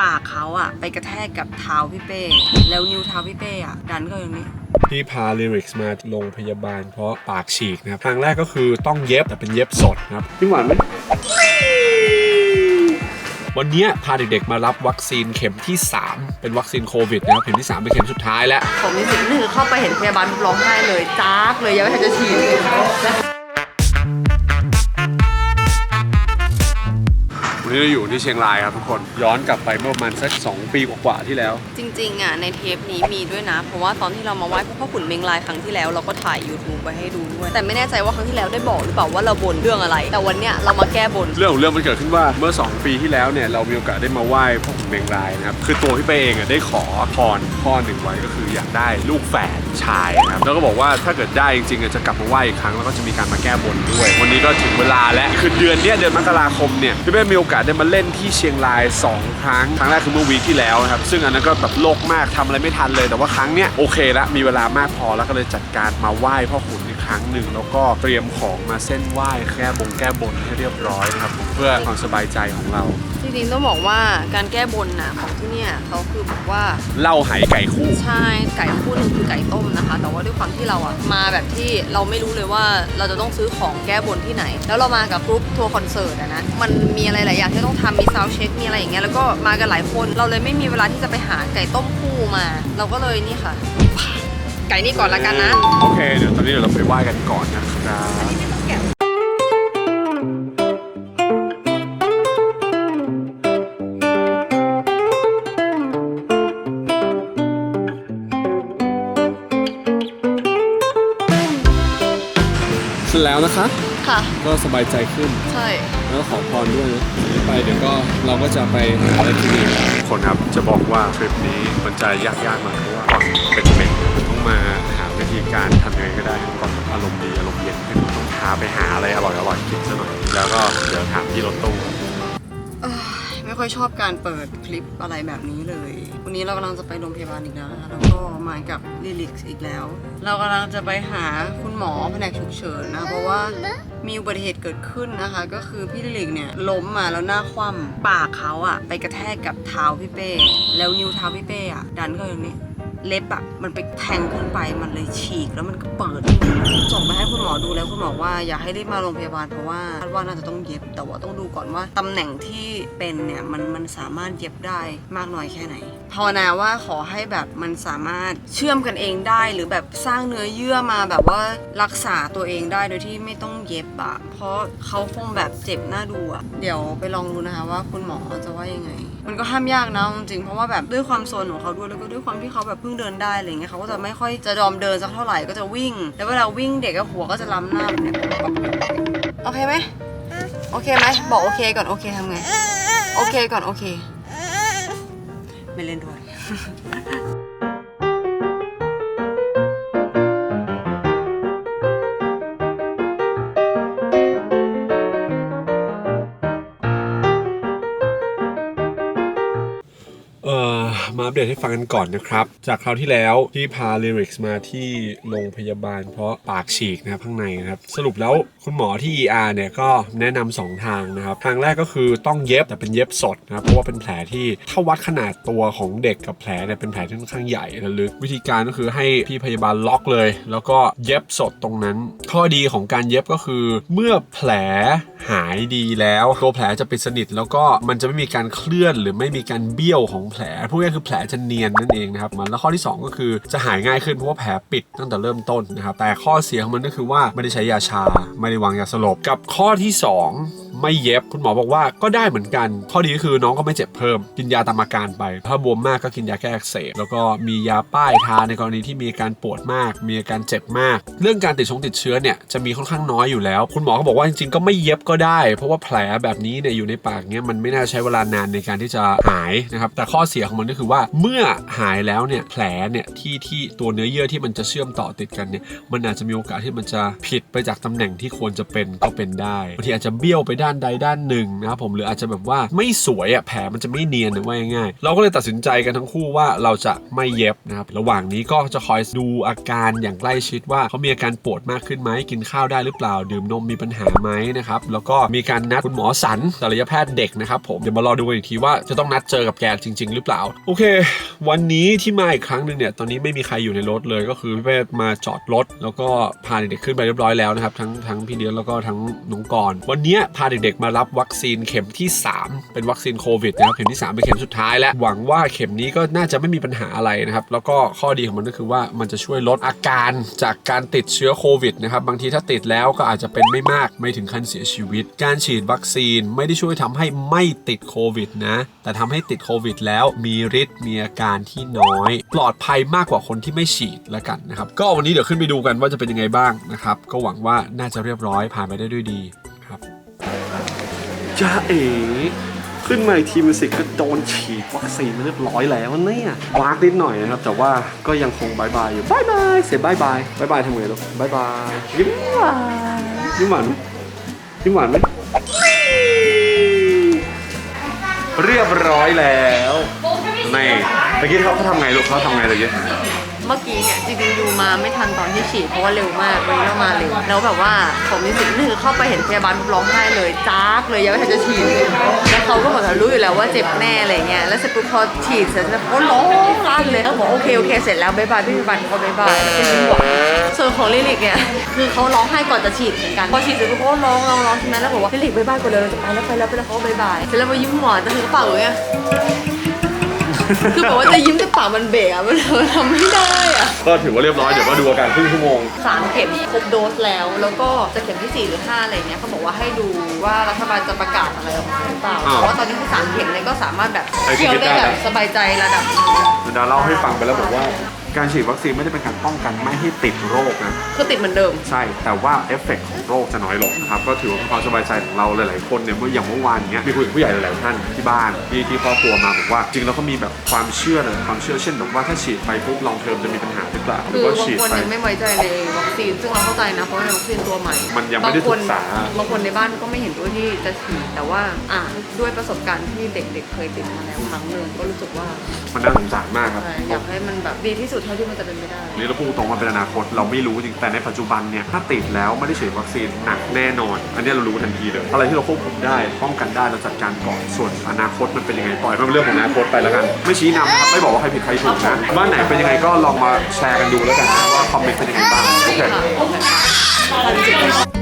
ปากเขาอะไปกระแทกกับเท้าพี่เป้ แล้วนิ้วเท้าพี่เป้อะดันเข้าอย่างนี้ ที่พาลิริกส์มาโรงพยาบาลเพราะปากฉีกนะครับทางแรกก็คือต้องเย็บแต่เป็นเย็บสดนะครับพี่หวานไหมวันเนี้ยพาเด็กๆมารับวัคซีนเข็มที่ 3 เป็นวัคซีนโควิดนะครับเข็มที่ 3 เป็นเข็มสุดท้ายแล้ว ผมมีสิ่งหนึ่งคือเข้าไปเห็นพยาบาลร้องไห้เลยจ้ากเลยยังไม่ทันจะฉีดเลย วันนี้เราอยู่ที่เชียงรายครับทุกคนย้อนกลับไปเมื่อประมาณสัก2ปีกว่าๆที่แล้ว จริงๆอะในเทปนี้มีด้วยนะ เพราะว่าตอนที่เรามาไหว้พวกพ่อขุนเมงลายครั้งที่แล้วเราก็ถ่าย YouTube ไว้ให้ดูด้วยแต่ไม่แน่ใจว่าครั้งที่แล้วได้บอกหรือเปล่าว่าเราบนเรื่องอะไร แต่วันเนี้ยเรามาแก้บนเรื่องของเรื่องมันเกิดขึ้นว่าเมื่อ 2 ปีที่แล้วเนี่ยเรามีโอกาสได้มาไหว้พ่อขุนเมงรายนะครับคือตัวพี่เป้เองอะได้ขอพรข้อหนึ่งไว้ก็คืออยากได้ลูกแฝด ชายนะครับแล้วก็บอกว่าถ้าเกิดได้จริงๆจะกลับมาไหว้อีกครั้งแล้วก็จะมีการมาแก้บนด้วย วันนี้ก็ถึงเวลาแล้วคือเดือนเนี้ยเดือนมกราคมเนี่ยพี่เป้มีโอกาสได้มาเล่นที่เชียงราย 2 ครั้งครั้งแรกคือเมื่อวีคที่แล้วนะครับซึ่งอันนั้นก็แบบโลกมากทำอะไรไม่ทันเลย แต่ว่าครั้งเนี้ยโอเคละมีเวลามากพอแล้วก็เลยจัดการมาไหว้พ่อขุน ครั้งหนึ่งแล้วก็เตรียมของมาเส้นไหว้แก้บงแก้บนให้เรียบร้อยนะครับเพื่อความสบายใจของเรา จริงๆต้องบอกว่าการแก้บนน่ะของที่เนี่ยเขาคือแบบว่าเหล่าไหไก่คู่ใช่ไก่คู่หนึงคือไก่ต้มนะคะ แต่ว่าด้วยความที่เราอะมาแบบที่เราไม่รู้เลยว่าเราจะต้องซื้อของแก้บนที่ไหน แล้วเรามากับกรุ๊ปทัวร์คอนเสิร์ตอะนะมันมีอะไรหลายอย่างที่ต้องทำมีซาวเช็คมีอะไรอย่างเงี้ยแล้วก็มากันหลายคนเราเลยไม่มีเวลาที่จะไปหาไก่ต้มคู่มา เราก็เลยนี่ค่ะ ไก่นี่ก่อนละกันนะ โอเค เดี๋ยวตอนนี้เดี๋ยวเราไปไหว้กันก่อนนะครับเสร็จแล้วนะคะ ค่ะ ก็สบายใจขึ้น ใช่ แล้วขอพรด้วยนะไปเดี๋ยวก็เราก็จะไปหาอะไรกินอีกคนครับจะบอกว่าทริปนี้มันจะยากยากๆหน่อยเพราะว่าก่อนเป็นเม็ดต้อง มาหาวิธีการทำยังไงก็ได้ให้ก่อนอารมณ์ดีอารมณ์เย็นขึ้นต้องพาไปหาอะไรอร่อยอร่อยๆกินซะหน่อย แล้วก็เดี๋ยวถามที่รถตู้ เอ้ยไม่ค่อยชอบการเปิดคลิปอะไรแบบนี้เลย วันนี้เรากำลังจะไปโรงพยาบาลอีกแล้วนะคะ แล้วก็มากับลิลิกอีกแล้ว เรากำลังจะไปหาคุณหมอแผนกฉุกเฉินนะ เพราะว่ามีอุบัติเหตุเกิดขึ้นนะคะ ก็คือพี่ลิลิกเนี่ยล้มมาแล้วหน้าคว่ำปากเขาอะไปกระแทกกับเท้าพี่เป้ แล้วนิ้วเท้าพี่เป้อะดันเข้าอย่างนี้ เล็บอะมันไปแทงขึ้นไปมันเลยฉีกแล้วมันก็เปิดส่งไปให้คุณหมอดูแล้วคุณหมอว่าอยากให้รีบมาโรงพยาบาลเพราะว่าคาดว่าน่าจะต้องเย็บ แต่ว่าต้องดูก่อนว่าตำแหน่งที่เป็นเนี่ยมันมันสามารถเย็บได้มากน้อยแค่ไหนภาวนาว่าขอให้แบบมันสามารถเชื่อมกันเองได้หรือแบบสร้างเนื้อเยื่อมาแบบว่ารักษาตัวเองได้โดยที่ไม่ต้องเย็บอะเพราะเขาคงแบบเจ็บหน้าดูอะเดี๋ยวไปลองดูนะคะว่าคุณหมอจะว่ายังไง มันก็ห้ามยากนะจริงเพราะว่าแบบด้วยความโซนของเขาด้วยแล้วก็ด้วยความที่เขาแบบเพิ่งเดินได้อะไรเงี้ยเขาก็จะไม่ค่อยจะยอมเดินสักเท่าไหร่ก็จะวิ่ง แล้วเวลาวิ่งเด็กก็หัวก็จะล้ำหน้าเนี่ยโอเคไหมโอเคไหมบอกโอเคก่อนโอเคทำไงโอเคก่อนโอเค ไม่เล่นด้วย มาอัปเดตให้ฟังกันก่อนนะครับ จากคราวที่แล้วที่พาลิริกส์มาที่โรงพยาบาล เพราะปากฉีกนะครับข้างในนะครับ สรุปแล้วคุณหมอที่ ER เนี่ยก็แนะนำสองทางนะครับ ทางแรกก็คือต้องเย็บแต่เป็นเย็บสดนะครับเพราะว่าเป็นแผลที่ถ้าวัดขนาดตัวของเด็กกับแผลเนี่ยเป็นแผลที่ค่อนข้างใหญ่และลึกวิธีการก็คือให้พี่พยาบาลล็อกเลย แล้วก็เย็บสดตรงนั้น ข้อดีของการเย็บก็คือ เมื่อแผลหายดีแล้วตัวแผลจะปิดสนิท แล้วก็มันจะไม่มีการเคลื่อนหรือไม่มีการเบี้ยวของแผลพูดง่ายคือแผลจะเนียนนั่นเองนะครับมันแล้วข้อที่ 2 ก็คือจะหายง่ายขึ้นเพราะว่าแผลปิดตั้งแต่เริ่มต้นนะครับแต่ข้อเสียของมันก็คือว่าไม่ได้ใช้ยาชา ไม่ได้วางยาสลบกับข้อที่ 2 ไม่เย็บคุณหมอบอกว่าก็ได้เหมือนกัน ข้อดีก็คือน้องก็ไม่เจ็บเพิ่ม กินยาตามอาการไป ถ้าบวมมากก็กินยาแก้อักเสบแล้วก็มียาป้ายทาในกรณีที่มีอาการปวดมาก มีอาการเจ็บมาก เรื่องการติดชงติดเชื้อเนี่ยจะมีค่อนข้างน้อยอยู่แล้ว คุณหมอก็บอกว่าจริงๆก็ไม่เย็บก็ได้ เพราะว่าแผลแบบนี้เนี่ยอยู่ในปากเนี่ยมันไม่น่าใช้เวลานานในการที่จะหายนะครับแต่ข้อเสียของมันก็คือว่าเมื่อหายแล้วเนี่ยแผลเนี่ยที่ที่ตัวเนื้อเยื่อที่มันจะเชื่อมต่อติดกันเนี่ยมันอาจจะมีโอกาสที่มันจะผิดไปจากตำแหน่งที่ควรจะเป็นก็เป็นได้บางทีอาจจะเบี้ยวไปได้านใดด้านหนึ่งนะครับผมหรืออาจจะแบบว่าไม่สวยอะแผลมันจะไม่เนียนนะว่าง่ายเราก็เลยตัดสินใจกันทั้งคู่ว่าเราจะไม่เย็บนะครับระหว่างนี้ก็จะคอยดูอาการอย่างใกล้ชิดว่าเขามีอาการปวดมากขึ้นไหมกินข้าวได้หรือเปล่า ดื่มนมมีปัญหาไหมนะครับแล้วก็มีการนัดคุณหมอสันศัลยแพทย์เด็กนะครับผมเดี๋ยวมารอดูกันอีกทีว่าจะต้องนัดเจอกับแกจริง ๆ หรือเปล่า โอเค วันนี้ที่มาอีกครั้งหนึ่งเนี่ยตอนนี้ไม่มีใครอยู่ในรถเลยก็คือพี่เป้มาจอดรถแล้วก็พาเด็กๆขึ้นไปเรียบร้อยแล้วนะครับทั้งทั้งพี่เดียแล้วก็ทั้งน้องกรวันนี้พาเด็กๆมารับวัคซีนเข็มที่ 3 เป็นวัคซีนโควิดนะครับเข็มที่ 3 เป็นเข็มสุดท้ายและหวังว่าเข็มนี้ก็น่าจะไม่มีปัญหาอะไรนะครับ แล้วก็ข้อดีของมันก็คือว่ามันจะช่วยลดอาการจากการติดเชื้อโควิดนะครับบางทีถ้าติดแล้วก็อาจจะเป็นไม่มากไม่ถึงขั้นเสียชีวิต การฉีดวัคซีนไม่ได้ช่วยทำให้ไม่ติดโควิดนะ แต่ทำให้ติดโควิดแล้วมีฤทธิ์มีอาการที่น้อย ปลอดภัยมากกว่าคนที่ไม่ฉีดแล้วกันนะครับ ก็วันนี้เดี๋ยวขึ้นไปดูกันว่าจะเป็นยังไงบ้างนะครับ ก็หวังว่าน่าจะเรียบร้อยผ่านไปได้ด้วยดี จ้าเอ๋ขึ้นมาทีมันสิก็โดนฉีดวัคซีนเรียบร้อยแล้วเนี่ยวากนิดหน่อยนะครับ แต่ว่าก็ยังคงบายบายอยู่บายบายเสียบายบายบายบายทำไงลูกบายบายยิ้มหวานยิ้มหวานไหมยิ้มหวานไหมเรียบร้อยแล้วนี่เมื่อกี้เขาเขาทำไงลูกเขาทำไงเลยกี้ เมื่อกี้เนี่ยจริงๆดูมาไม่ทันตอนที่ฉีดเพราะว่าเร็วมากวันนี้เรามาเร็วแล้วแบบว่าผมมีสิ่งหนึงคือเข้าไปเห็นพยาบาลร้องไห้เลยจ้ากเลยยังไม่ทันจะฉีดแล้วเขาก็เหมือนกับรู้อยู่แล้วว่าเจ็บแน่อะไรเงี้ยแล้วเสร็จปุ๊บพอฉีดเสร็จแล้วเขาร้องลั่นเลยแล้วบอกโอเคโอเคเสร็จแล้วบ๊ายบายพี่พยาบาลเขาบ๊ายบายแล้วก็ยิ้มหวานส่วนของลิลิกเนี่ยคือเขาร้องไห้ก่อนจะฉีดเหมือนกันพอฉีดเสร็จปุ๊บเขาก็ร้องร้องร้องใช่ไหมแล้วบอกว่าลิลิกบ๊ายบายก่อนเลยเราจะไปแล้วไปแล้วไปแล้วเขาก็บ๊ายบายเสร็จแล้วมายิ้มหวานแต่คือกระเป๋าอย่างเงี้ย คือแบบว่าจะยิ้มแต่ปากมันเบะอะมันทำไม่ได้อะก็ถือว่าเรียบร้อย เดี๋ยวก็ดูอาการครึ่งชั่วโมง สามเข็มครบโดสแล้ว แล้วก็จะเข็มที่4หรือ5อะไรเงี้ยเขาบอกว่าให้ดูว่ารัฐบาลจะประกาศอะไรออกมาหรือเปล่าอ้าวเพราะว่าตอนนี้คือสามเข็มเนี่ยก็สามารถแบบไปคิดเที่ยวได้ได้แบบสบายใจระดับหนึงเดี๋ยวดาเล่าให้ฟังไปแล้วบอกว่า การฉีดวัคซีนไม่ได้เป็นการป้องกันไม่ให้ติดโรคนะคือติดเหมือนเดิม ใช่ แต่ว่าเอฟเฟกต์ของโรคจะน้อยลงนะครับ ก็ถือว่าเป็นความสบายใจของเราหลายๆคนเนี่ยเมื่ออย่างเมื่อวานเนี้ยมีคุยกับผู้ใหญ่หลายๆท่านที่บ้านที่ที่ครอบครัวมาบอกว่า จริงแล้วก็มีแบบความเชื่อนะความเชื่อเช่นแบบว่าถ้าฉีดไปปุ๊บลองเทอมจะมีปัญหาหรือเปล่าหคืรืออว่าบางฉีดคนไป ยังไม่ไว้ใจในวัคซีน ซึ่งเราเข้าใจนะ เพราะว่าเป็นวัคซีนตัวใหม่มันยังไม่ได้บางคนศึกษาบางคนในบ้านก็ ไม่เห็นด้วยที่จะฉีดแต่ว่าอ่าด้วยประสบการณ์ที่เด็กๆเคยติดมาแล้วครั้งหนึ่งก็รู้สึกว่ามันน่าสงสารมากครับใช่อยากให้มันแบบดีที่สุดเท่าที่มันจะเป็นไปได้นี่เราพูดตรงมาเป็นอนาคตเราไม่รู้จริงแต่ในปัจจุบันเนี่ยถ้าติดแล้วไม่ได้ฉีดวัคซีนหนักแน่นอน อันนี้เรารู้ทันทีเลยอะไรที่เราควบคุมได้ป้องกันได้เราจัดการก่อนส่วนอนาคตมันเป็นยังไงปล่อยมันเป็นเรื่องของอนาคตไปแล้วกัน ไม่ชี้นำนะครับไม่บอกว่าใครผิดใครถูกนะบ้านไหนเป็นยังไงก็ลองมาแชร์กันดูแล้วกันนะว่าคอมเมนต์เป็นยังไงบ้างโอเคค่ะโอเคค่ะ